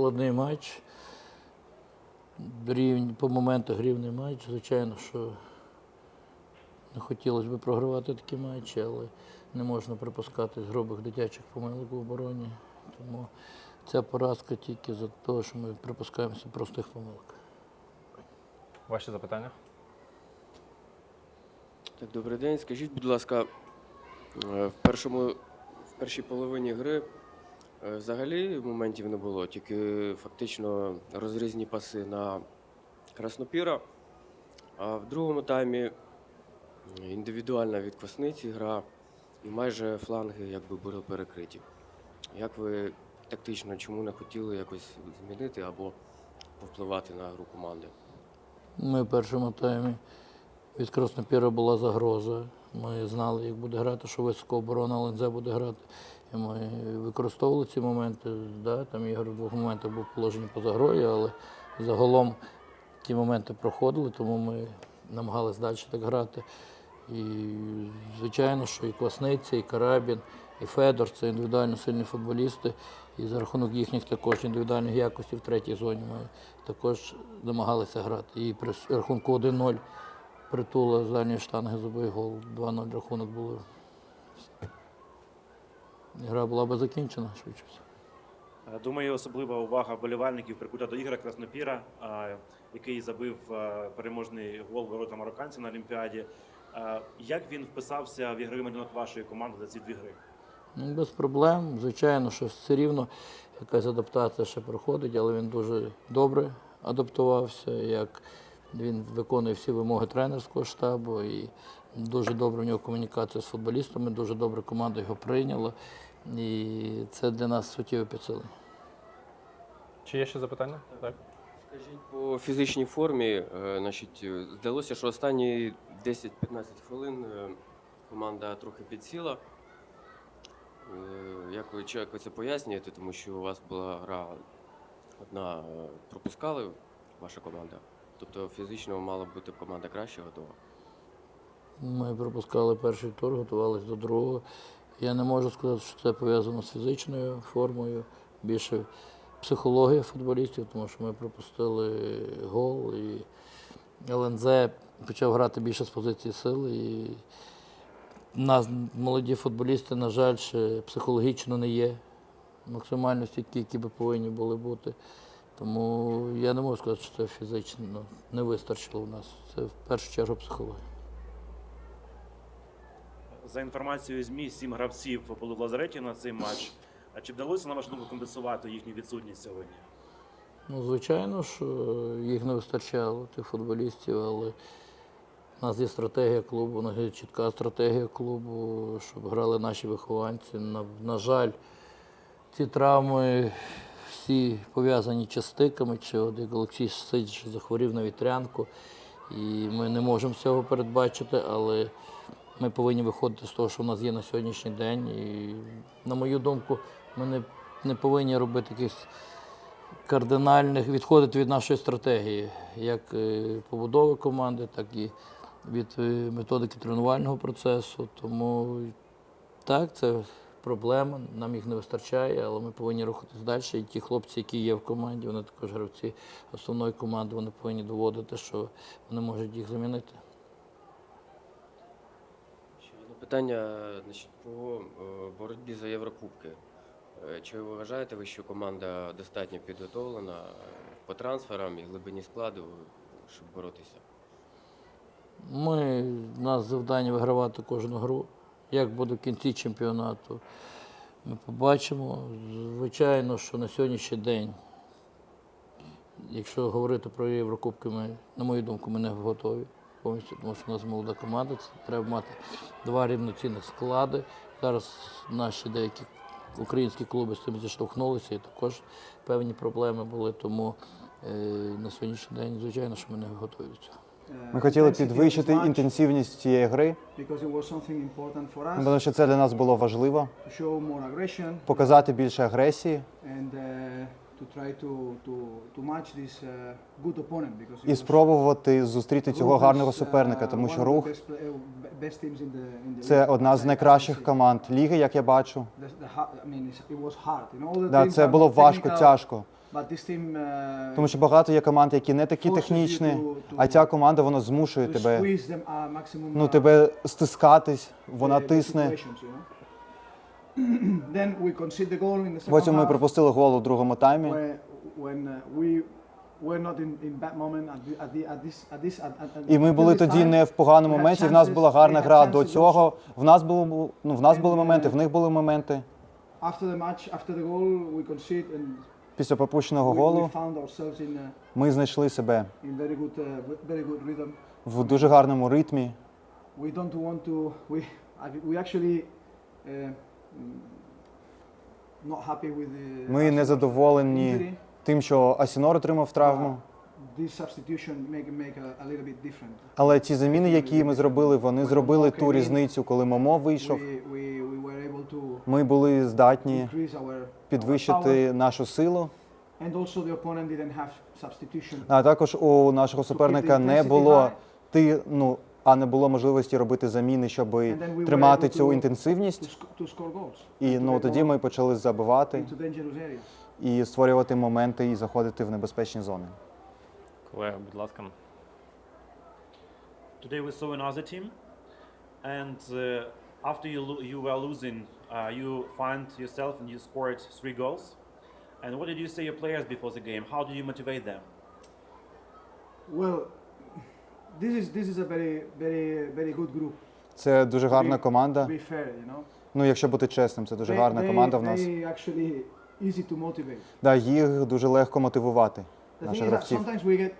складний матч. Рівень, по моментах рівний матч. Звичайно, що не хотілося б програвати такі матчі, але не можна припускати грубих дитячих помилок в обороні. Тому ця поразка тільки за те, що ми припускаємося простих помилок. Ваші запитання? Так, добрий день. Скажіть, будь ласка, е, в першому в першій половині гри взагалі моментів не було, тільки фактично розрізні паси на Краснопіра. А в другому таймі індивідуальна від Квасниці гра і майже фланги якби були перекриті. Як ви тактично чому не хотіли якось змінити або повпливати на гру команди? Ми в першому таймі від Краснопіра була загроза. Ми знали, як буде грати, що високо оборона ЛНЗ буде грати. І ми використовували ці моменти. Да, там Ігор в двох моментах був положений поза грою, але загалом ті моменти проходили, тому ми намагалися далі так грати. І звичайно, що і Квасниця, і Карабін, і Федор це індивідуально сильні футболісти. І за рахунок їхніх також індивідуальних якостей в третій зоні ми також намагалися грати. І при рахунку 1-0 притула з дальньої штанги забив гол. 2-0 рахунок було. Гра була би закінчена швидше. Е, Думаю, особлива увага вболівальників прикута до Ігоря Краснопіра, е, який забив е, переможний гол ворота марокканців на Олімпіаді. Як він вписався в ігровий малюнок вашої команди за ці дві гри? Ну, Без проблем. Звичайно, що все рівно якась адаптація ще проходить, але він дуже добре адаптувався, як він виконує всі вимоги тренерського штабу і дуже добре в нього комунікація з футболістами, дуже добре команда його прийняла. І це для нас суттєве підсилення. Чи є ще запитання? Так. Скажіть, по фізичній формі, е, значить, е, здалося, що останні 10-15 хвилин е, команда трохи підсіла. Як ви, як ви це пояснюєте, тому що у вас була гра одна пропускали, ваша команда. Тобто фізично мала бути команда краще готова. Ми пропускали перший тур, готувалися до другого. Я не можу сказати, що це пов'язано з фізичною формою, більше психологія футболістів, тому що ми пропустили гол і ЛНЗ почав грати більше з позиції сили. І нас, молоді футболісти, на жаль, ще психологічно не є максимально стійкі, які би повинні були бути. Тому я не можу сказати, що це фізично не вистачило у нас. Це в першу чергу психологія. За інформацією ЗМІ, сім гравців були в лазареті на цей матч. А чи вдалося, на вашу думку, компенсувати їхню відсутність сьогодні? Ну, звичайно, що їх не вистачало, тих футболістів, але у нас є стратегія клубу, у нас є чітка стратегія клубу, щоб грали наші вихованці. На, на жаль, ці травми всі пов'язані чи чи от як Олексій Сидич захворів на вітрянку. І ми не можемо цього передбачити, але ми повинні виходити з того, що в нас є на сьогоднішній день. І, на мою думку, ми не, не повинні робити якихось кардинальних відходити від нашої стратегії, як е, побудови команди, так і від е, методики тренувального процесу. Тому так, це проблема, нам їх не вистачає, але ми повинні рухатись далі. І ті хлопці, які є в команді, вони також гравці основної команди, вони повинні доводити, що вони можуть їх замінити. Ще одне питання значить, по е, боротьбі за Єврокубки. Е, Чи вважаєте ви, що команда достатньо підготовлена е, по трансферам і глибині складу, щоб боротися? Ми, у нас завдання вигравати кожну гру. Як буде в кінці чемпіонату, ми побачимо. Звичайно, що на сьогоднішній день, якщо говорити про Єврокубки, ми, на мою думку, ми не готові повністю, тому що у нас молода команда, це треба мати два рівноцінних склади. Зараз наші деякі українські клуби з цим зіштовхнулися і також певні проблеми були, тому е, на сьогоднішній день, звичайно, що ми не готові до цього. Ми хотіли підвищити інтенсивність цієї гри, тому що це для нас було важливо. Показати більше агресії uh, uh, І спробувати зустріти цього гарного суперника, uh, тому що рух uh, це одна з найкращих команд ліги, як я бачу. Да, це було важко, тяжко. Uh, Тому що багато є команд, які не такі технічні, а ця команда вона змушує тебе, uh, ну uh, тебе стискатись, вона тисне. Потім ми пропустили гол у другому таймі. uh, І ми були тоді не в поганому моменті. В нас була гарна гра до цього. В нас було ну в нас були моменти, uh, в них були моменти. Після пропущеного голу uh, ми знайшли себе uh, в дуже гарному ритмі. We don't want to we we actually Ми не задоволені тим, що Асінор отримав травму. Але ті заміни, які ми зробили, вони зробили ту різницю, коли Момо вийшов. Ми були здатні підвищити нашу силу. А також у нашого суперника не було ти, ну а не було можливості робити заміни, щоб we тримати цю інтенсивність. sc- to goals. І ну тоді ми почали забивати і створювати моменти і заходити в небезпечні зони. Колеги, будь ласка. Today we saw another team, and uh, after you you were losing, uh, you find yourself and you scored three goals. And what did you say your players before the game? How did you motivate them? Well, this is this is a very very very good group. Це дуже гарна команда. be fair, you know. Ну, якщо бути чесним, це дуже They- гарна they- команда в нас. They actually easy to motivate. Да, їх дуже легко мотивувати, The наших thing is that гравців. sometimes we get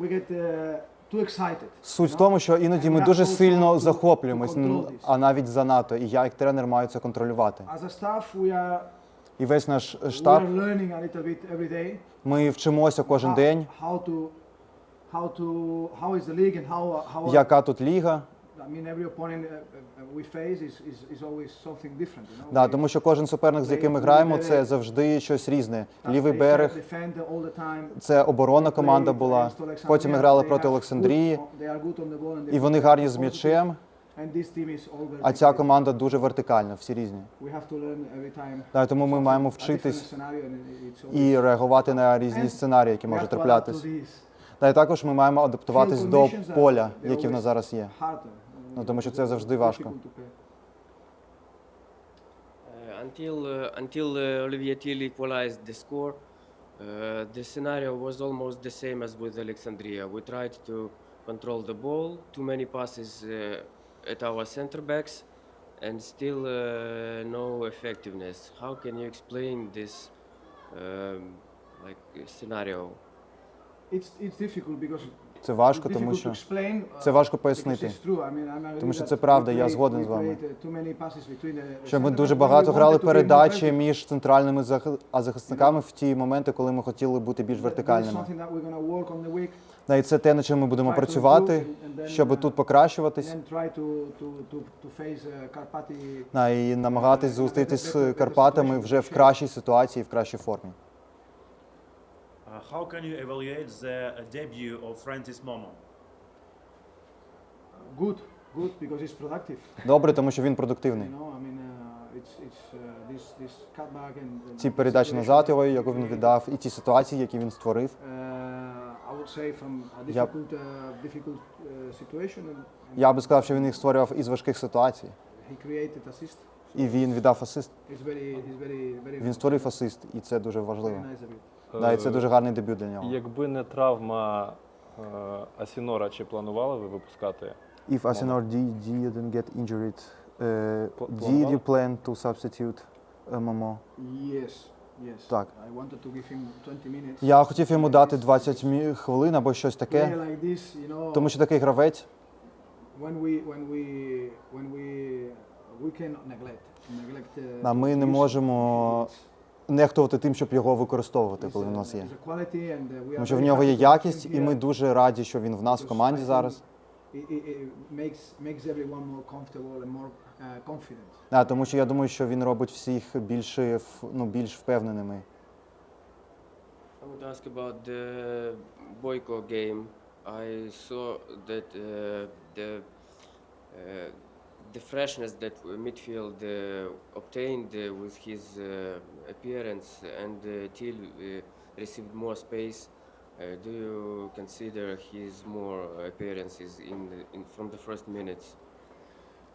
we get uh, too excited. Суть в тому, що іноді ми дуже сильно захоплюємось, н- а навіть занадто. І я, як тренер, маю це контролювати. As a staff, we are І весь наш we штаб, are learning a little bit every day. ми вчимося кожен how, день, How to how to how is the league and how how яка тут ліга. I mean every opponent uh, uh, we face is, is, is always something different. You know? Да, тому що кожен суперник, з яким ми граємо, це завжди щось різне. Лівий берег, це оборонна They команда була. Потім ми грали проти Олександрії, і вони гарні з м'ячем. А ця команда дуже вертикальна, всі різні. Да, тому ми маємо вчитись і реагувати на різні сценарії, які можуть have Та й також ми маємо адаптуватись до поля, які в нас зараз є. Ну, тому що це завжди важко. Uh, until uh, until uh, Olivier Thiel equalized the score, uh, the scenario was almost the same as with Alexandria. We tried to control the ball, too many passes uh, at our center backs, and still uh, no effectiveness. How can you explain this um, like scenario? It's, it's difficult because Це важко, it's тому що uh, це важко пояснити. Тому що це правда, я згоден з вами. uh, Що ми дуже багато грали передачі між центральними захисниками в ті моменти, коли ми хотіли бути більш вертикальними. і це те, над чим ми будемо працювати, then, щоб uh, тут покращуватись. uh, і намагатись зустрітись з Карпатами вже в кращій ситуації, в кращій формі. Uh, how can you evaluate the uh, debut of Francis Momo? good, good because it's productive. Добре, тому що він продуктивний. You know, I mean, uh, it's, it's uh, this, this cutback and, and Ці передачі назад його, яку він віддав, і ті ситуації, які він створив. Uh, I would say from a difficult, uh, difficult uh, situation, and, and Я би сказав, що він їх створював із важких ситуацій, he created assist. і він віддав асист. It's very, it's very, very. Він створив асист, і це дуже важливо. nice of. Да, і це Е, дуже гарний дебют для нього. Якби не травма е, Асінора, чи планували ви випускати? If Asinor didn't get injured, uh, did you plan to substitute uh, Momo? Yes, yes. Так. I wanted to give him 20 minutes. Я хотів йому дати 20 мі- хвилин або щось таке, like this, you know, тому що такий гравець, when we, when we, when we, we cannot neglect, neglect. Uh, Да, ми не можемо нехтувати тим, щоб його використовувати, коли в нас є. uh, Тому що в нього є якість, і ми дуже раді, що він в нас в команді зараз. Uh. Да, тому що я думаю, що він робить всіх більш, ну, більш впевненими. I would ask about the Boyko game. I saw that uh, the uh, the freshness that midfield uh, obtained uh, with his uh, appearance and uh, Till uh, received more space. Uh, do you consider his more appearances in, the, in from the first minutes?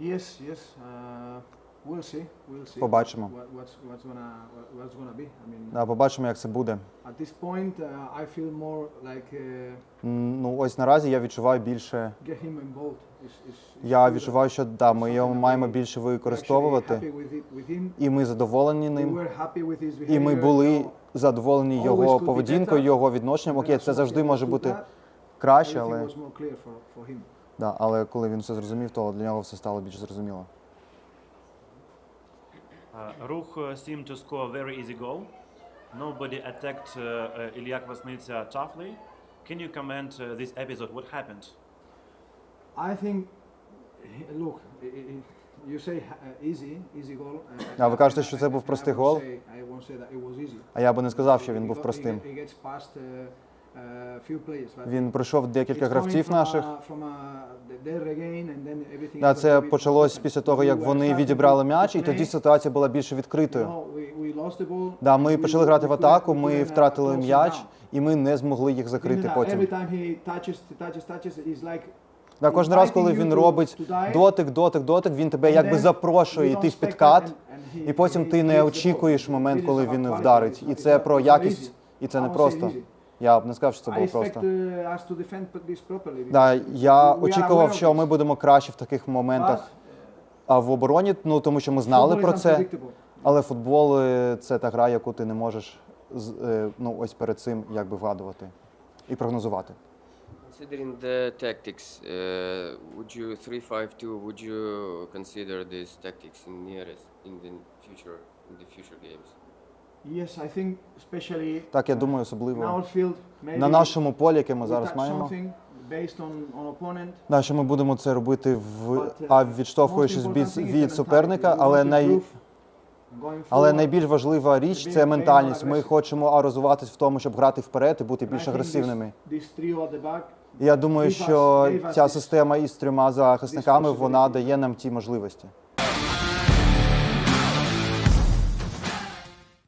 Yes, yes. Uh, we'll see. We'll see. Побачимо. What, what's what's gonna what, what's gonna be? I mean, Да, побачимо, як це буде. at this point, uh, I feel more like uh, М, Ну ось наразі я відчуваю більше. get him involved. Is, is, is Я good. відчуваю, що да, ми його маємо більше we're actually використовувати, happy with it, with him. і ми задоволені We ним. were happy with his І ми behavior, були задоволені Always його поведінкою, його відношенням. Окей, це завжди може бути краще, але everything was more clear for, for him. да, але коли він все зрозумів, то для нього все стало більш зрозуміло. Uh, Ruch uh, seemed to score a very easy goal. Nobody attacked uh, uh, Ilya Kvasnitsa toughly. Can you comment uh, this episode? What happened? I think, look, you say uh, easy, easy goal. uh, А ви кажете, що це був простий гол? say- I won't say that it was easy. А я би не сказав, що він був простим. Uh, uh, Він пройшов декілька гравців наших. Да, це почалось після того, як вони відібрали м'яч, і тоді ситуація була більш You відкритою. Да, ми почали грати в атаку, ми uh, втратили м'яч, і ми не змогли їх закрити потім. Да, кожен раз, коли він робить дотик, дотик, дотик, він тебе якби запрошує йти в підкат, і потім ти не очікуєш момент, коли він вдарить. І це про якість, і це не просто. Я б не сказав, що це було просто. uh. Да, я очікував, що ми будемо краще в таких моментах. А в обороні, ну тому що ми знали про це. Але футбол е, це та гра, яку ти не можеш е, ну, ось перед цим якби вгадувати і прогнозувати. Considering the tactics, uh, would you 3-5-2? Would you consider these tactics in nearest in the future in the future games? Yes, I think especially Так, я uh, думаю, особливо field, maybe на нашому полі, яке ми зараз маємо. Да, що ми будемо це робити в uh, а відштовхуючись від, суперника, але най, але найбільш важлива річ це ментальність. Ми хочемо а, розвиватись в тому, щоб грати вперед і бути більш агресивними. Я думаю, що ця система із трьома захисниками вона дає нам ті можливості.